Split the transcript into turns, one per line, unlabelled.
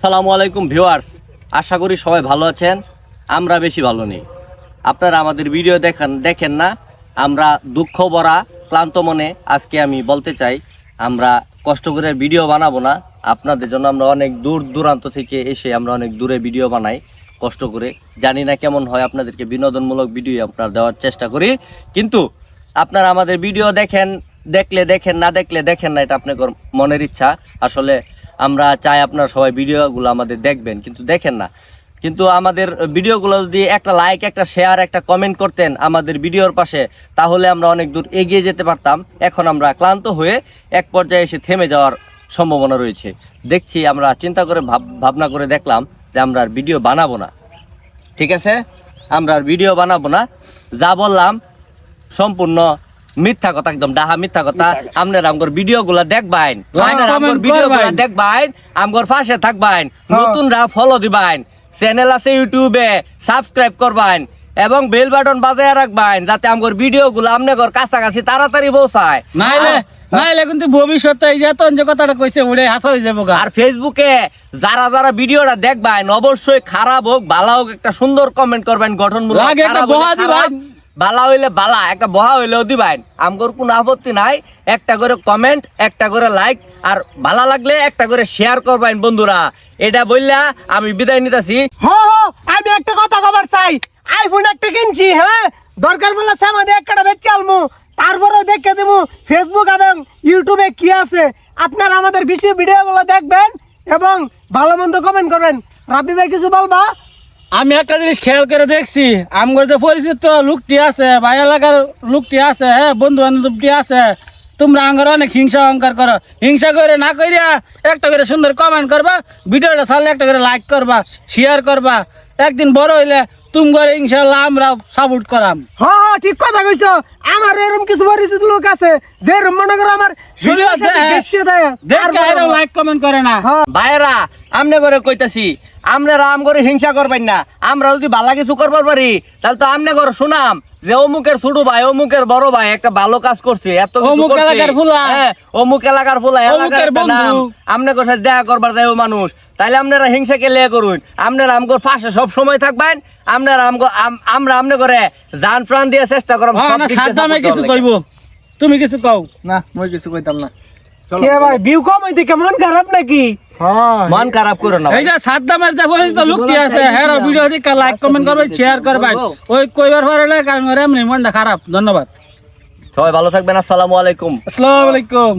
আসসালামু আলাইকুম ভিউয়ার্স, আশা করি সবাই ভালো আছেন, আমরা বেশি ভালো নেই। আপনারা আমাদের ভিডিও দেখেন দেখেন না, আমরা দুঃখ ভরা, ক্লান্ত মনে আজকে আমি বলতে চাই, আমরা কষ্ট করে ভিডিও বানাবো না, আপনাদের জন্য আমরা অনেক দূর দূরান্ত থেকে এসে আমরা অনেক দূরে ভিডিও বানাই, কষ্ট করে। জানি না কেমন হয় আপনাদেরকে বিনোদনমূলক ভিডিও আপনার দেওয়ার চেষ্টা করি, কিন্তু আপনারা আমাদের ভিডিও দেখেন, দেখলে দেখেন, না দেখলে দেখেন না, এটা আপনার মনের ইচ্ছা। আসলে আমরা চাই আপনারা সবাই ভিডিওগুলো আমাদের দেখবেন, কিন্তু দেখেন না। কিন্তু আমাদের ভিডিওগুলো যদি একটা লাইক একটা শেয়ার একটা কমেন্ট করতেন আমাদের ভিডিওর পাশে, তাহলে আমরা অনেক দূর এগিয়ে যেতে পারতাম। এখন আমরা ক্লান্ত হয়ে এক পর্যায়ে এসে থেমে যাওয়ার সম্ভাবনা রয়েছে। দেখছি আমরা চিন্তা করে ভাব, ভাবনা করে দেখলাম যে আমরা আর ভিডিও বানাবো না। ঠিক আছে? আমরা আর ভিডিও বানাবো না। যা বললাম, সম্পূর্ণ মিথ্যা কথা একদম ডাহা মিথ্যা কথা। আপনার আমগর ভিডিও গুলা দেখবাইন আপনার আমগর ভিডিও গুলা। দেখবাইন আমগর পাশে থাকবাইন নতুনরা ফলো দিবাইন চ্যানেল আছে ইউটিউবে সাবস্ক্রাইব করবাইন এবং বেল বাটন বাজায় রাখবাইন যাতে আমগর ভিডিও গুলো আপনার কাছাকাছি তাড়াতাড়ি পৌঁছায়।
নাইলে নাইলে কিন্তু ভবিষ্যতে এই যে যে কথাটা কইছে উড়ে হাস হয়ে যাব
আর ফেসবুকে যারা যারা ভিডিওটা দেখবেন অবশ্যই খারাপ হোক ভালো হোক একটা সুন্দর কমেন্ট করবেন গঠনমূলক বালা হইলে বালা, একটা বহা হইলেও দিবেন আমগর কোনো আপত্তি নাই, একটা করে কমেন্ট একটা করে লাইক আর ভালো লাগলে একটা করে শেয়ার করবেন বন্ধুরা। এটা বললা আমি বিদায় নিতেছি।
আমি একটা কথা খবর চাই। আইফোন একটা কিনছি হ্যাঁ? দরকার বলে আমাদের একটা বেচ চালমু তারপরেও দেখে দেবো ফেসবুক এবং ইউটিউবে কি আছে। আপনারা আমাদের বেশি ভিডিওগুলো দেখবেন এবং ভালো মন্দ কমেন্ট করবেন। রাব্বি ভাই, কিছু বলবা?
আমি একটা জিনিস খেয়াল করে দেখছি আমার যে পরিচিত লোকটি আছে, বা এলাকার লোকটি আছে হ্যাঁ বন্ধু বান্ধবটি আছে, তোমরা আঙ্গার অনেক হিংসা অহংকার করো। হিংসা করে না করিয়া একটা করে সুন্দর কমেন্ট করবা, ভিডিওটা সারলে একটা করে লাইক করবা শেয়ার করবা। একদিন বড় হইলে তুমি করে ইনশাল্লাহ আমরা সাপোর্ট করাম।
হ হ ঠিক কথা কইছো। আমার এরকম কিছু পরিচিত লোক আছে যে মনে করো আমার
লাইক কমেন্ট করে না।
হ্যাঁ।
ভাইয়েরা আমনে করে কইতাছি আমরা আম করে হিংসা করবেন না। আমরা যদি ভালো কিছু করবার পারি তাহলে তো আমনে করে শুনাম যে অমুকের ছোট ভাই অমুকের বড় ভাই একটা ভালো কাজ করছে এত
অমুক এলাকার ফুলা।
হ্যাঁ, অমুক এলাকার ফুলা এলাকার। আমনে করে সাথে দেখা করবার যায় ও মানুষ। তাইলে আপনারা হিংসা কে লে করুন? আপনারা আমগোর পাশে সব সময় থাকবেন। আপনারা আমগো আমরা আমনে করে জান প্রাণ দিয়ে চেষ্টা করব
হ্যাঁ কিছু কইব। তুমি কিছু কও।
না মই কিছু কইতাম না।
কে ভাই ভিউ কম হইতে কেমন খারাপ নাকি?
হ্যাঁ।
মন খারাপ করো না।
এই যে সাদ্দামের যে পরিচিত লোকটি আছে। হ্যাঁ ভিডিও দিকে লাইক কমেন্ট করবেন শেয়ার করবেন ওই কইবার পারলে কারণ এমনি মনটা খারাপ। ধন্যবাদ।
সবাই ভালো থাকবেন আসসালামু আলাইকুম।
আসসালামু আলাইকুম।